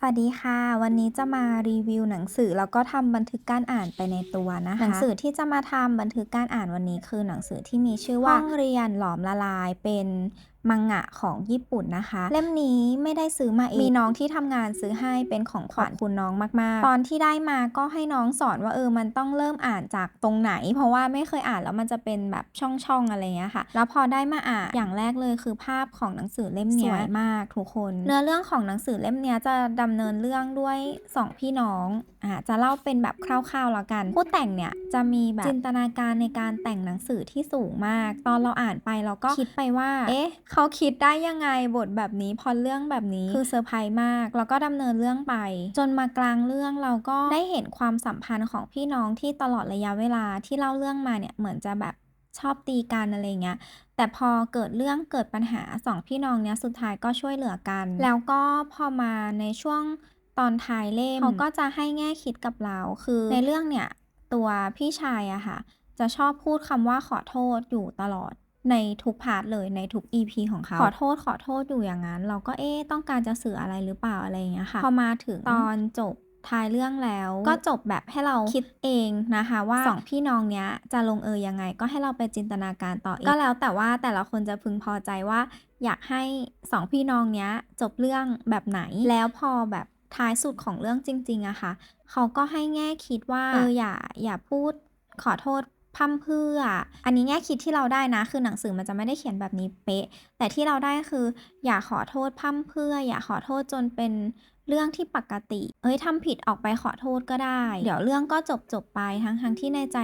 สวัสดีค่ะ วันนี้จะมารีวิวหนังสือแล้วก็ทำบันทึกการอ่านไปในตัวนะคะหนังสือที่จะมาทำบันทึกการอ่านวันนี้คือหนังสือที่มีชื่อว่าห้องเรียนหลอมละลายเป็นมังงะของญี่ปุ่นนะคะ เล่มนี้ไม่ได้ซื้อมาเองมีน้องที่ทำงานซื้อให้เป็นของขวัญคุณน้องมาก ๆ ตอนที่ได้มาก็ให้น้องสอนว่าเออมันต้องเริ่มอ่านจากตรงไหน เพราะว่าไม่เคยอ่านแล้วมันจะเป็นแบบช่องๆอะไรเงี้ยค่ะ แล้วพอได้มาอ่านอย่างแรกเลยคือภาพของหนังสือเล่มเนี้ยสวยมากทุกคน เนื้อเรื่องของหนังสือเล่มเนี้ยจะดำเนินเรื่องด้วยสองพี่น้องอ่าจะเล่าเป็นแบบคร่าวๆแล้วกัน ผู้แต่งเนี่ยจะมีแบบจินตนาการในการแต่งหนังสือที่สูงมาก ตอนเราอ่านไปเราก็คิดไปว่าเอ๊ะเขาคิดได้ยังไงบทแบบนี้พอเรื่องแบบนี้คือเซอร์ไพรส์มาก แล้วก็ดำเนินเรื่องไป จนมากลางเรื่องเราก็ได้เห็นความสัมพันธ์ของพี่น้องที่ตลอดระยะเวลาที่เล่าเรื่องมาเนี่ยเหมือนจะแบบชอบตีกันอะไรเงี้ย แต่พอเกิดเรื่องเกิดปัญหาสองพี่น้องเนี้ยสุดท้ายก็ช่วยเหลือกัน แล้วก็พอมาในช่วงตอนท้ายเล่มเขาก็จะให้แง่คิดกับเรา คือในเรื่องเนี่ยตัวพี่ชายอะค่ะจะชอบพูดคำว่าขอโทษอยู่ตลอด ในทุกพาร์ทเลยในทุก EP ของเขาขอโทษขอโทษอยู่อย่างนั้น เราก็เอ๊ะต้องการจะสื่ออะไรหรือเปล่าอะไรอย่างเงี้ยค่ะพอมาถึงตอนจบท้ายเรื่องแล้วก็จบแบบให้เราคิดเองนะคะว่าสองพี่น้องเนี้ยจะลงเอยยังไง ก็ให้เราไปจินตนาการต่ออีกก็แล้วแต่ว่าแต่ละคนจะพึงพอใจว่า อยากให้สองพี่น้องเนี้ยจบเรื่องแบบไหนแล้วพอแบบท้ายสุดของเรื่องจริงๆอะค่ะเขาก็ให้แง่คิดว่าเอออย่าอย่าพูดขอโทษ พร่ำเพื่อ อันนี้แง่คิดที่เราได้นะ คือหนังสือมันจะไม่ได้เขียนแบบนี้เป๊ะ แต่ที่เราได้คือ อย่าขอโทษพร่ำเพื่อ อย่าขอโทษจนเป็นเรื่องที่ปกติ เอ้ยทำผิดออกไปขอโทษก็ได้ เดี๋ยวเรื่องก็จบจบไปทั้งทั้งที่ในใจ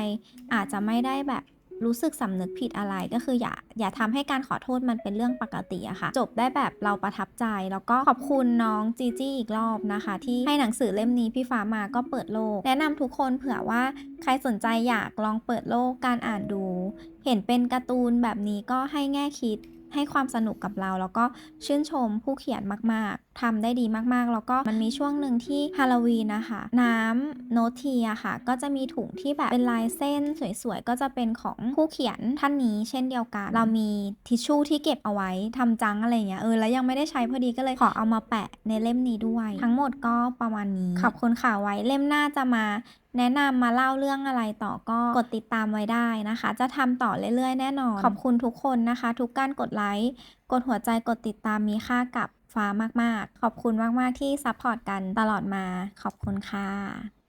อาจจะไม่ได้แบบ รู้สึกสำนึกผิดอะไรก็คืออย่าอย่าทำให้การขอโทษมันเป็นเรื่องปกติอะค่ะ จบได้แบบเราประทับใจ แล้วก็ขอบคุณน้องจีจี้อีกรอบนะคะ ที่ให้หนังสือเล่มนี้พี่ฟ้ามาก็เปิดโลก แนะนำทุกคนเผื่อว่าใครสนใจอยากลองเปิดโลกการอ่านดู เห็นเป็นการ์ตูนแบบนี้ก็ให้แง่คิด ให้ความสนุกกับเรา แล้วก็ชื่นชมผู้เขียนมาก ๆทำได้ดีมาก ๆ แล้วก็มันมีช่วงหนึ่งที่ฮาโลวีนนะคะ น้ำโนทีอะค่ะ ก็จะมีถุงที่แบบเป็นลายเส้นสวย ๆ ก็จะเป็นของผู้เขียนท่านนี้เช่นเดียวกัน เรามีทิชชู่ที่เก็บเอาไว้ทำจังอะไรเงี้ยเออแล้วยังไม่ได้ใช้พอดีก็เลยขอเอามาแปะในเล่มนี้ด้วย ทั้งหมดก็ประมาณนี้ขอบคุณค่ะไว้เล่มหน้าจะมา แนะนำมาเล่าเรื่องอะไรต่อก็กดติดตามไว้ได้นะคะ จะทำต่อเรื่อยๆ แน่นอน ขอบคุณทุกคนนะคะ ทุกการกดไลค์กดหัวใจกดติดตามมีค่ากับฟ้ามากๆ ขอบคุณมากๆที่ซัพพอร์ตกันตลอดมา ขอบคุณค่ะ